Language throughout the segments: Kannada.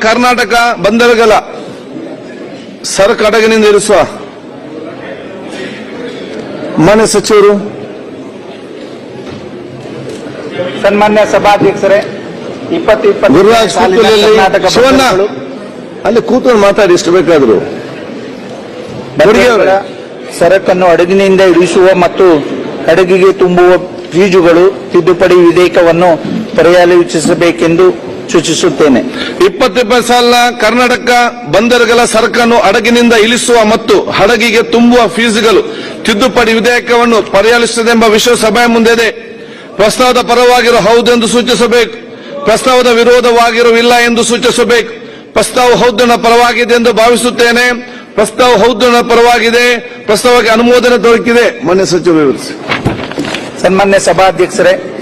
ಕರ್ನಾಟಕ ಬಂದರಗಲ ಸರಕು ಹಡಗಿನಿಂದ ಇರಿಸುವ ಮಾನ್ಯ ಸಚಿವರು ಸನ್ಮಾನ್ಯ ಸಭಾಧ್ಯಕ್ಷರೇ ಇಪ್ಪತ್ತು ಇಪ್ಪತ್ತು ಶಿವಣ್ಣ ಅಲ್ಲಿ ಕೂತು ಮಾತಾಡಿ ಇಷ್ಟು ಬೇಕಾದ್ರು. ಸರಕನ್ನು ಹಡಗಿನಿಂದ ಇಳಿಸುವ ಮತ್ತು ಹಡಗಿಗೆ ತುಂಬುವ ಫೀಜುಗಳು ತಿದ್ದುಪಡಿ ವಿಧೇಯಕವನ್ನು ಪರ್ಯಾಲೋಚಿಸಬೇಕೆಂದು ಸೂಚಿಸುತ್ತೇನೆ. ಇಪ್ಪತ್ತಿಪ್ಪತ್ತು ಸಾಲ ಕರ್ನಾಟಕ ಬಂದರುಗಳ ಸರಕನ್ನು ಹಡಗಿನಿಂದ ಇಳಿಸುವ ಮತ್ತು ಹಡಗಿಗೆ ತುಂಬುವ ಫೀಸ್ಗಳು ತಿದ್ದುಪಡಿ ವಿಧೇಯಕವನ್ನು ಪರಿಹರಿಸುತ್ತದೆಂಬ ವಿಷಯ ಸಭೆಯ ಮುಂದೆ ಇದೆ ಪ್ರಸ್ತಾವದ ಪರವಾಗಿರೋ ಹೌದೆಂದು ಸೂಚಿಸಬೇಕು. ಪ್ರಸ್ತಾವದ ವಿರೋಧವಾಗಿರುವಿಲ್ಲ ಎಂದು ಸೂಚಿಸಬೇಕು. ಪ್ರಸ್ತಾವ ಹೌದನ ಪರವಾಗಿದೆ ಎಂದು ಭಾವಿಸುತ್ತೇನೆ. ಪ್ರಸ್ತಾವ ಹೌದನ ಪರವಾಗಿದೆ. ಪ್ರಸ್ತಾವಕ್ಕೆ ಅನುಮೋದನೆ ದೊರಕಿದೆ. ಮಾನ್ಯ ಸಚಿವ ವಿವರಿಸಿ. ಸನ್ಮಾನ್ಯ ಸಭಾಧ್ಯಕ್ಷರೇ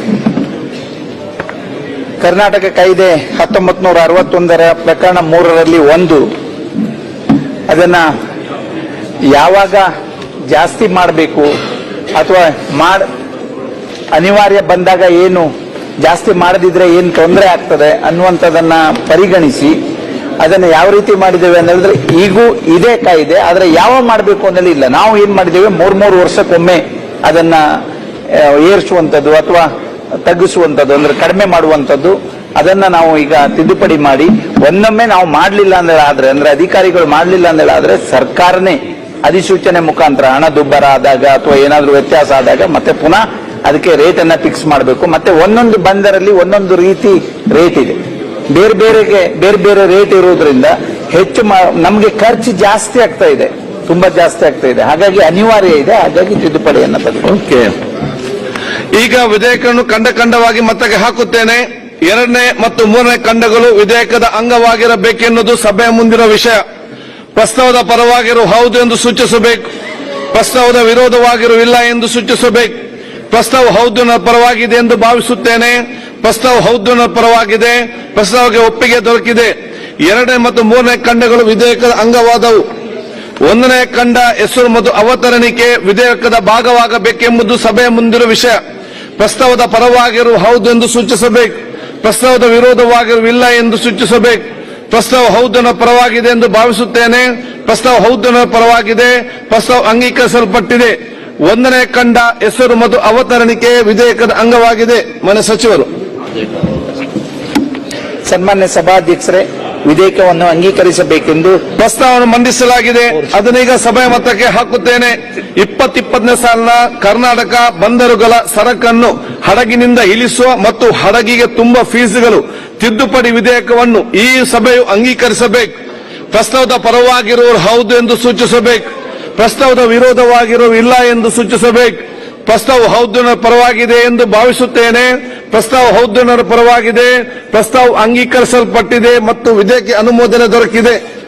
ಕರ್ನಾಟಕ ಕಾಯ್ದೆ ಹತ್ತೊಂಬತ್ತು ನೂರ ಅರವತ್ತೊಂದರ ಪ್ರಕರಣ ಮೂರರಲ್ಲಿ ಒಂದು. ಅದನ್ನ ಯಾವಾಗ ಜಾಸ್ತಿ ಮಾಡಬೇಕು ಅಥವಾ ಮಾಡ, ಅನಿವಾರ್ಯ ಬಂದಾಗ ಏನು ಜಾಸ್ತಿ ಮಾಡದಿದ್ರೆ ಏನು ತೊಂದರೆ ಆಗ್ತದೆ ಅನ್ನುವಂಥದ್ದನ್ನ ಪರಿಗಣಿಸಿ ಅದನ್ನು ಯಾವ ರೀತಿ ಮಾಡಿದ್ದೇವೆ ಅಂತ ಹೇಳಿದ್ರೆ ಈಗೂ ಇದೇ ಕಾಯಿದೆ, ಆದರೆ ಯಾವ ಮಾಡಬೇಕು ಅನ್ನೋದು ಇಲ್ಲ ನಾವು ಏನ್ ಮಾಡಿದ್ದೇವೆ? ಮೂರ್, ಮೂರು ವರ್ಷಕ್ಕೊಮ್ಮೆ ಅದನ್ನ ಏರಿಸುವಂಥದ್ದು ಅಥವಾ ತಗ್ಗಿಸುವಂಥದ್ದು, ಅಂದ್ರೆ ಕಡಿಮೆ ಮಾಡುವಂಥದ್ದು, ಅದನ್ನ ನಾವು ಈಗ ತಿದ್ದುಪಡಿ ಮಾಡಿ, ಒಂದೊಮ್ಮೆ ನಾವು ಮಾಡಲಿಲ್ಲ ಅಂದ್ರೆ ಆದ್ರೆ, ಅಂದ್ರೆ ಅಧಿಕಾರಿಗಳು ಮಾಡಲಿಲ್ಲ ಅಂದ್ರೆ ಆದ್ರೆ ಸರ್ಕಾರನೇ ಅಧಿಸೂಚನೆ ಮುಖಾಂತರ ಹಣ ದುಬ್ಬರ ಆದಾಗ ಅಥವಾ ಏನಾದರೂ ವ್ಯತ್ಯಾಸ ಆದಾಗ ಮತ್ತೆ ಪುನಃ ಅದಕ್ಕೆ ರೇಟ್ ಅನ್ನ ಫಿಕ್ಸ್ ಮಾಡಬೇಕು. ಮತ್ತೆ ಒಂದೊಂದು ಬಂದರಲ್ಲಿ ಒಂದೊಂದು ರೀತಿ ರೇಟ್ ಇದೆ. ಬೇರೆ ಬೇರೆಗೆ, ಬೇರೆ ಬೇರೆ ರೇಟ್ ಇರೋದ್ರಿಂದ ಹೆಚ್ಚು ನಮಗೆ ನಮ್ಗೆ ಖರ್ಚು ಜಾಸ್ತಿ ಆಗ್ತಾ ಇದೆ. ತುಂಬಾ ಜಾಸ್ತಿ ಆಗ್ತಾ ಇದೆ. ಹಾಗಾಗಿ ಅನಿವಾರ್ಯ ಇದೆ. ಹಾಗಾಗಿ ತಿದ್ದುಪಡಿಯನ್ನು ತೆಗೆದು ಓಕೆ ಈಗ ವಿಧೇಯಕವನ್ನು ಖಂಡ ಖಂಡವಾಗಿ ಮತಕ್ಕೆ ಹಾಕುತ್ತೇನೆ. ಎರಡನೇ ಮತ್ತು ಮೂರನೇ ಖಂಡಗಳು ವಿಧೇಯಕದ ಅಂಗವಾಗಿರಬೇಕೆನ್ನುವುದು ಸಭೆಯ ಮುಂದಿನ ವಿಷಯ. ಪ್ರಸ್ತಾವದ ಪರವಾಗಿರು ಹೌದು ಎಂದು ಸೂಚಿಸಬೇಕು. ಪ್ರಸ್ತಾವದ ವಿರೋಧವಾಗಿರುವಿಲ್ಲ ಎಂದು ಸೂಚಿಸಬೇಕು. ಪ್ರಸ್ತಾವ ಹೌದು ಪರವಾಗಿದೆ ಎಂದು ಭಾವಿಸುತ್ತೇನೆ. ಪ್ರಸ್ತಾವ ಹೌದು ಪರವಾಗಿದೆ. ಪ್ರಸ್ತಾವಕ್ಕೆ ಒಪ್ಪಿಗೆ ದೊರಕಿದೆ. ಎರಡನೇ ಮತ್ತು ಮೂರನೇ ಖಂಡಗಳು ವಿಧೇಯಕದ ಅಂಗವಾದವು. ಒಂದನೇ ಖಂಡ ಹೆಸರು ಮತ್ತು ಅವತರಣಿಕೆ ವಿಧೇಯಕದ ಭಾಗವಾಗಬೇಕೆಂಬುದು ಸಭೆಯ ಮುಂದಿರುವ ವಿಷಯ. ಪ್ರಸ್ತಾವದ ಪರವಾಗಿರುವ ಹೌದು ಎಂದು ಸೂಚಿಸಬೇಕು. ಪ್ರಸ್ತಾವದ ವಿರೋಧವಾಗಿರುವಿಲ್ಲ ಎಂದು ಸೂಚಿಸಬೇಕು. ಪ್ರಸ್ತಾವ ಹೌದನ ಪರವಾಗಿದೆ ಎಂದು ಭಾವಿಸುತ್ತೇನೆ. ಪ್ರಸ್ತಾವ ಹೌದನ ಪರವಾಗಿದೆ. ಪ್ರಸ್ತಾವ ಅಂಗೀಕರಿಸಲ್ಪಟ್ಟಿದೆ. ಒಂದನೇ ಕಂಡ ಹೆಸರು ಮತ್ತು ಅವತರಣಿಕೆ ವಿಧೇಯಕದ ಅಂಗವಾಗಿದೆ. ಮನೆ ಸಚಿವರು. ಸನ್ಮಾನ್ಯ ಸಭಾಧ್ಯಕ್ಷರೇ ವಿಧೇಯಕವನ್ನು ಅಂಗೀಕರಿಸಬೇಕೆಂದು ಪ್ರಸ್ತಾವವನ್ನು ಮಂಡಿಸಲಾಗಿದೆ. ಅದನ್ನೀಗ ಸಭೆ ಮತಕ್ಕೆ ಹಾಕುತ್ತೇನೆ. ಇಪ್ಪತ್ತಿಪ್ಪತ್ತನೇ ಸಾಲಿನ ಕರ್ನಾಟಕ ಬಂದರುಗಳ ಸರಕನ್ನು ಹಡಗಿನಿಂದ ಇಳಿಸುವ ಮತ್ತು ಹಡಗಿಗೆ ತುಂಬ ಫೀಸ್ಗಳು ತಿದ್ದುಪಡಿ ವಿಧೇಯಕವನ್ನು ಈ ಸಭೆಯು ಅಂಗೀಕರಿಸಬೇಕು. ಪ್ರಸ್ತಾವದ ಪರವಾಗಿರುವವರು ಹೌದು ಎಂದು ಸೂಚಿಸಬೇಕು. ಪ್ರಸ್ತಾವದ ವಿರೋಧವಾಗಿರುವ ಇಲ್ಲ ಎಂದು ಸೂಚಿಸಬೇಕು. ಪ್ರಸ್ತಾವ ಹೌದು ಪರವಾಗಿದೆ ಎಂದು ಭಾವಿಸುತ್ತೇನೆ. ಪ್ರಸ್ತಾವ ಹೌದಣ್ಣರ ಪರವಾಗಿದೆ. ಪ್ರಸ್ತಾವ ಅಂಗೀಕರಿಸಲ್ಪಟ್ಟಿದೆ ಮತ್ತು ವಿಧೇಯಕ ಅನುಮೋದನೆ ದೊರಕಿದೆ.